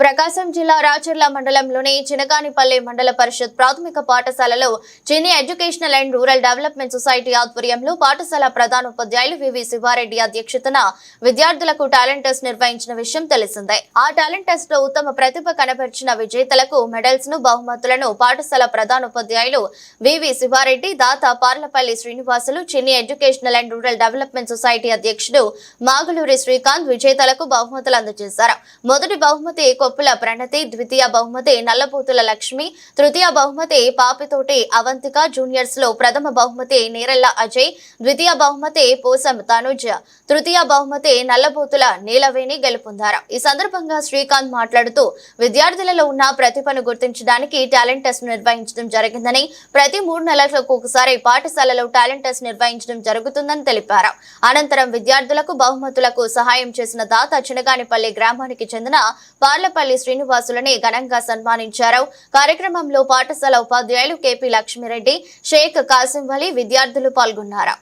ప్రకాశం జిల్లా రాచర్ల మండలంలోని చినగానిపల్లి మండల పరిషత్ ప్రాథమిక పాఠశాలలో Chinni educational and rural development society ఆధ్వర్యంలో పాఠశాల ప్రధానోపాధ్యాయులు వివి శివారెడ్డి అధ్యక్షతన విద్యార్థులకు టాలెంట్ టెస్ట్ నిర్వహించిన విషయం తెలిసిందే. ఆ టాలెంట్ టెస్ట్లో ఉత్తమ ప్రతిభ కనబరిచిన విజేతలకు మెడల్స్ను బహుమతులను పాఠశాల ప్రధానోపాధ్యాయులు వివి శివారెడ్డి దాత Parlapalli Srinivasulu Chinni educational and rural development society అధ్యక్షుడు మాగులూరి శ్రీకాంత్ విజేతలకు బహుమతులు అందజేశారు. మొదటి బహుమతి కొప్పుల ప్రణతి ద్వితీయ బహుమతి నల్లబూతుల లక్ష్మి తృతీయ బహుమతి పాపితోటి అవంతిక జూనియర్స్లో ప్రథమ బహుమతి నేరెళ్ళ అజయ్ ద్వితీయ బహుమతి పోసం తనుజ తృతీయ బహుమతి నల్లబూతుల నీలవేణి గెలుపొందారు. ఈ సందర్భంగా శ్రీకాంత్ మాట్లాడుతూ విద్యార్థులలో ఉన్న ప్రతిభను గుర్తించడానికి టాలెంట్ టెస్ట్ నిర్వహించడం జరిగిందని ప్రతి మూడు నెలలకు ఒకసారి పాఠశాలలో టాలెంట్ టెస్ట్ నిర్వహించడం జరుగుతుందని తెలిపారు. అనంతరం విద్యార్థులకు బహుమతులకు సహాయం చేసిన దాత చినగానిపల్లి గ్రామానికి చెందిన పార్లపల్లి శ్రీనివాసులని ఘనంగా సన్మానించారు. కార్యక్రమంలో పాఠశాల ఉపాధ్యాయులు కెపి లక్ష్మిరెడ్డి షేక్ కాసింవలి విద్యార్థులు పాల్గొన్నారు.